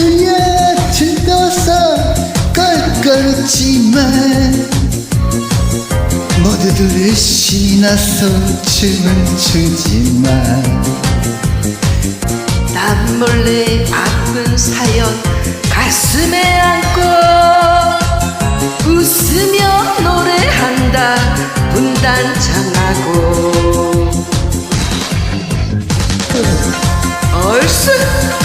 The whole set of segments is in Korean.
그녀 즐거워서 껄끄럽지만 모두들 신나서 춤을 추지만 남몰래 아픈 사연 가슴에 안고 웃으며 노래한다 분단장하고 얼쑤!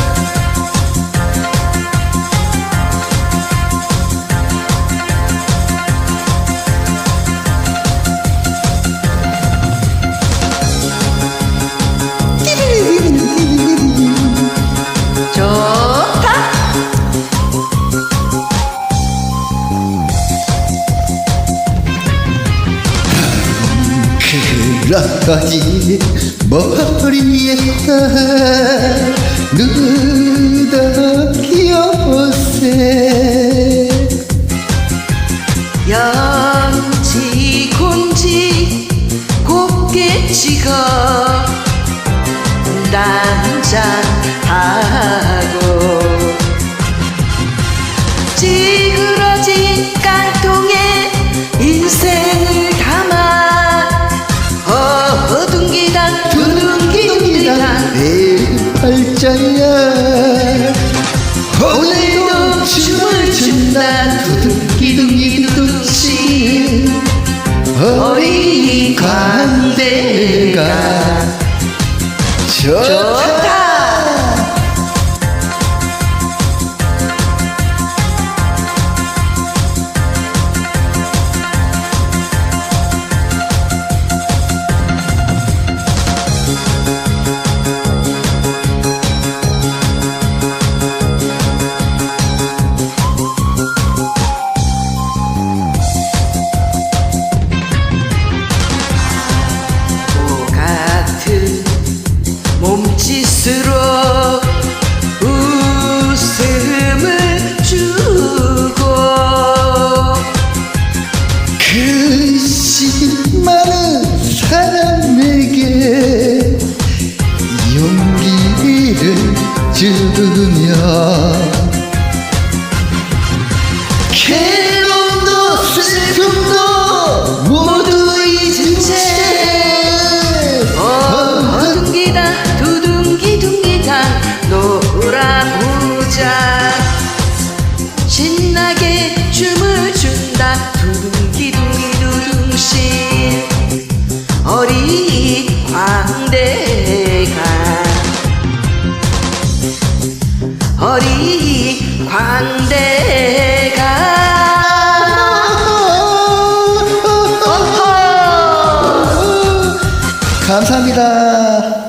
그러지 머리에다 누더 귀여세? 양지 곤지 곱게 찍어 난장하 춤 감사합니다.